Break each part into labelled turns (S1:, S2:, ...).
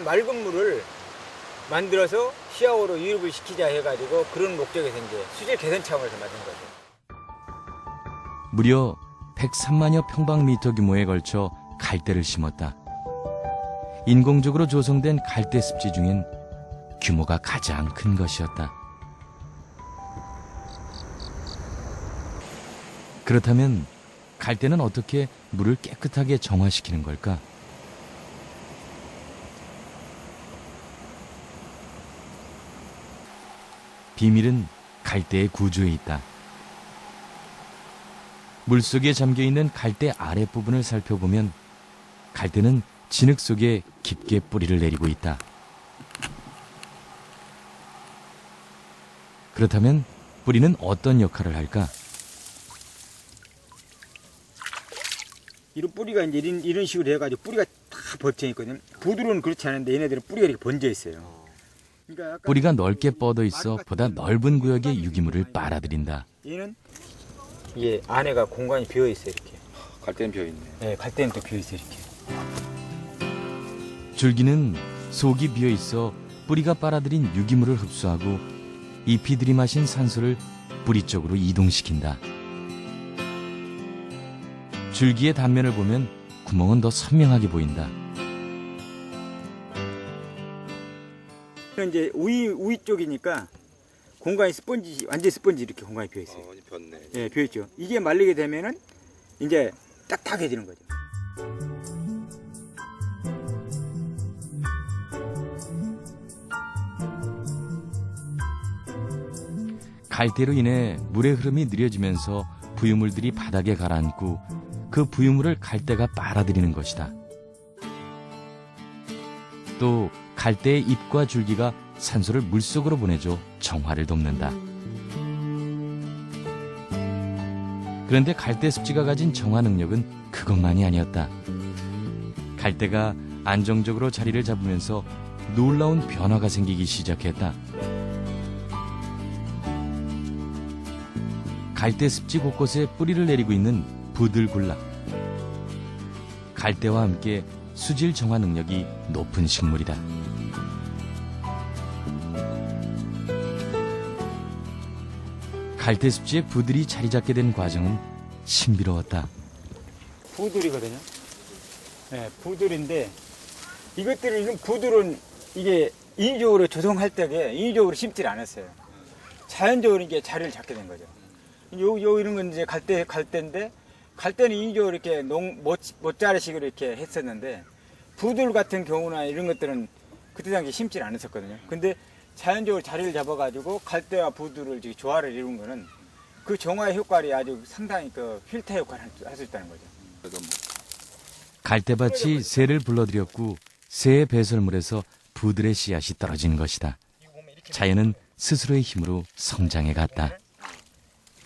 S1: 일단은 맑은 물을 만들어서 시야오로 유입을 시키자 해가지고 그런 목적에서 이제 수질 개선 차원에서 만든 거죠.
S2: 무려 103만여 평방미터 규모에 걸쳐 갈대를 심었다. 인공적으로 조성된 갈대 습지 중엔 규모가 가장 큰 것이었다. 그렇다면 갈대는 어떻게 물을 깨끗하게 정화시키는 걸까? 비밀은 갈대의 구조에 있다. 물속에 잠겨 있는 갈대 아랫부분을 살펴보면 갈대는 진흙 속에 깊게 뿌리를 내리고 있다. 그렇다면 뿌리는 어떤 역할을 할까?
S1: 이런 뿌리가 이제 이런, 이런 식으로 해가지고 뿌리가 다 버텨 있거든요. 부드러운 그렇지 않은데 얘네들은 뿌리가 이렇게 번져 있어요. 그러니까
S2: 뿌리가 넓게 뻗어 있어 보다 넓은 구역의 유기물을 빨아들인다.
S1: 얘는 이게 안에가 공간이 비어 있어요 이렇게.
S3: 갈 때는 비어 있네.
S1: 네, 갈 때는 또 비어 있어요 이렇게.
S2: 줄기는 속이 비어 있어 뿌리가 빨아들인 유기물을 흡수하고 잎이 들이마신 산소를 뿌리 쪽으로 이동시킨다. 줄기의 단면을 보면 구멍은 더 선명하게 보인다.
S1: 이건 이제 우위 우위 쪽이니까 공간이 스펀지 완전 스펀지 이렇게 공간이 비어 있어요.
S3: 어, 이제 폈네.
S1: 예, 비어 있죠. 이게 말리게 되면은 이제 딱딱해지는 거죠.
S2: 갈대로 인해 물의 흐름이 느려지면서 부유물들이 바닥에 가라앉고 그 부유물을 갈대가 빨아들이는 것이다. 또 갈대의 잎과 줄기가 산소를 물속으로 보내줘 정화를 돕는다. 그런데 갈대 습지가 가진 정화 능력은 그것만이 아니었다. 갈대가 안정적으로 자리를 잡으면서 놀라운 변화가 생기기 시작했다. 갈대 습지 곳곳에 뿌리를 내리고 있는 부들굴락. 갈대와 함께 수질 정화 능력이 높은 식물이다. 갈대 습지에 부들이 자리 잡게 된 과정은 신비로웠다.
S1: 부들이거든요. 네, 부들인데 이것들은 이건 부들은 이게 인위적으로 조성할 때에 인위적으로 심질 않았어요. 자연적으로 이게 자리를 잡게 된 거죠. 요, 요 이런 건 이제 갈대 갈대인데 갈대는 인위적으로 이렇게 농 못, 못자르식으로 이렇게 했었는데 부들 같은 경우나 이런 것들은 그때 당시 심질 않았었거든요. 근데 자연적으로 자리를 잡아가지고 갈대와 부들을 이렇게 조화를 이룬 거는 그 정화의 효과를 아주 상당히 그 필터 역할을 할수 있다는 거죠.
S3: 뭐
S2: 갈대밭이 새를 불러들였고 새의 배설물에서 부들의 씨앗이 떨어진 것이다. 자연은 스스로의 힘으로 성장해 갔다.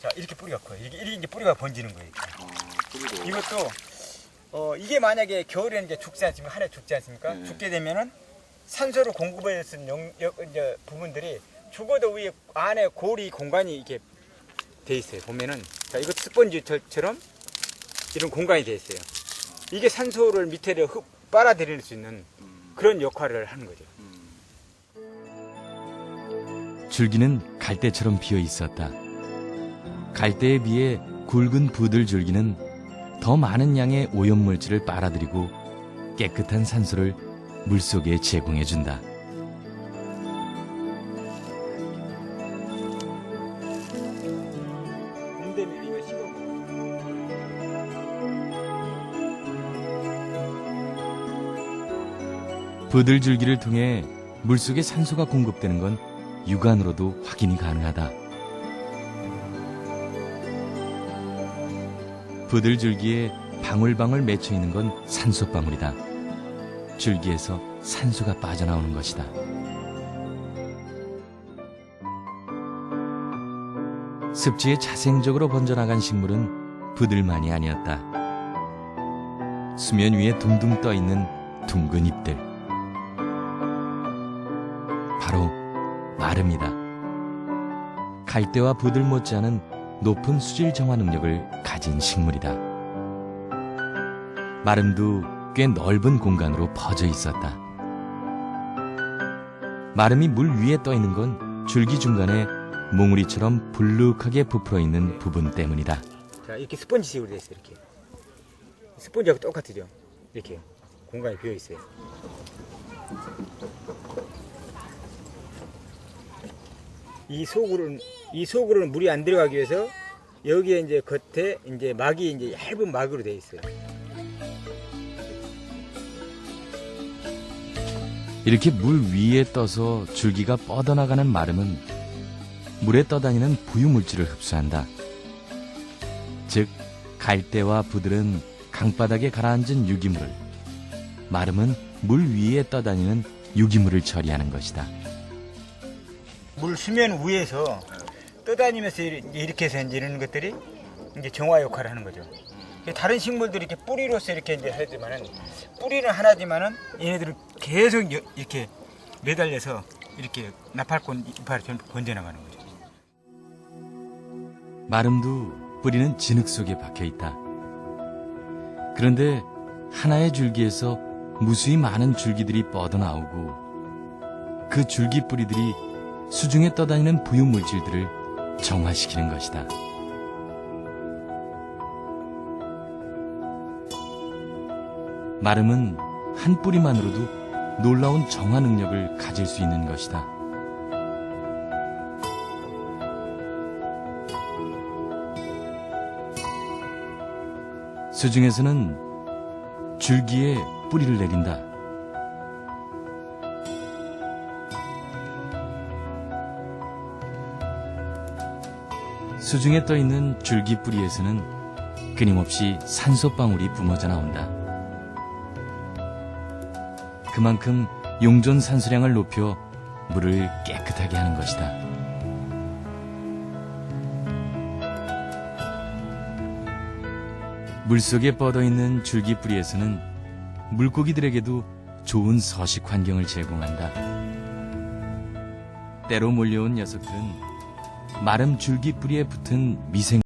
S1: 자 이렇게 뿌리가 커요. 이게 이게 이제 뿌리가 번지는 거예요.
S3: 어, 뿌리도
S1: 이것도 어 이게 만약에 겨울에는 이제 죽지 않습니까? 하늘 죽지 않습니까?
S3: 네.
S1: 죽게 되면은 산소를 공급해 쓰는 영, 여- 이제 부분들이 죽어도 위에 안에 고리 공간이 이렇게 돼 있어요. 보면은 자 이것도 스펀지처럼 이런 공간이 돼 있어요. 이게 산소를 밑에를 흡 빨아들일 수 있는 그런 역할을 하는 거죠.
S2: 줄기는 갈대처럼 비어 있었다. 갈대에 비해 굵은 부들 줄기는 더 많은 양의 오염물질을 빨아들이고 깨끗한 산소를 물속에 제공해준다.
S1: 곰대밀 이거 식어
S2: 부들 줄기를 통해 물속에 산소가 공급되는 건 육안으로도 확인이 가능하다. 부들 줄기에 방울방울 맺혀 있는 건 산소방울이다. 줄기에서 산소가 빠져나오는 것이다. 습지에 자생적으로 번져나간 식물은 부들만이 아니었다. 수면 위에 둥둥 떠 있는 둥근 잎들. 바로 마름이다. 갈대와 부들 못지않은 높은 수질 정화 능력을 가진 식물이다. 마름도 꽤 넓은 공간으로 퍼져 있었다. 마름이 물 위에 떠 있는 건 줄기 중간에 몽우리처럼 불룩하게 부풀어 있는 부분 때문이다.
S1: 자, 이렇게 스펀지식으로 돼 있어요, 이렇게. 스펀지하고 똑같으죠? 이렇게. 공간이 비어 있어요. 이 속으로는, 이 속으로는 물이 안 들어가기 위해서 여기에 이제 겉에 이제 막이 이제 얇은 막으로 돼 있어요.
S2: 이렇게 물 위에 떠서 줄기가 뻗어나가는 마름은 물에 떠다니는 부유물질을 흡수한다. 즉, 갈대와 부들은 강바닥에 가라앉은 유기물을, 마름은 물 위에 떠다니는 유기물을 처리하는 것이다.
S1: 물 수면 위에서 떠다니면서 이렇게 해서 이런 것들이 이제 정화 역할을 하는 거죠. 다른 식물들이 이렇게 뿌리로서 이렇게 이제 하지만은 뿌리는 하나지만은 얘네들은 계속 여- 이렇게 매달려서 이렇게 나팔꽃 이파리 전부 번져나가는 거죠.
S2: 마름도 뿌리는 진흙 속에 박혀 있다. 그런데 하나의 줄기에서 무수히 많은 줄기들이 뻗어나오고 그 줄기 뿌리들이 수중에 떠다니는 부유 물질들을 정화시키는 것이다. 마름은 한 뿌리만으로도 놀라운 정화 능력을 가질 수 있는 것이다. 수중에서는 줄기에 뿌리를 내린다. 수중에 떠 있는 줄기 뿌리에서는 끊임없이 산소 방울이 뿜어져 나온다. 그만큼 용존 산소량을 높여 물을 깨끗하게 하는 것이다. 물속에 뻗어 있는 줄기 뿌리에서는 물고기들에게도 좋은 서식 환경을 제공한다. 때로 몰려온 녀석들은 마름 줄기 뿌리에 붙은 미생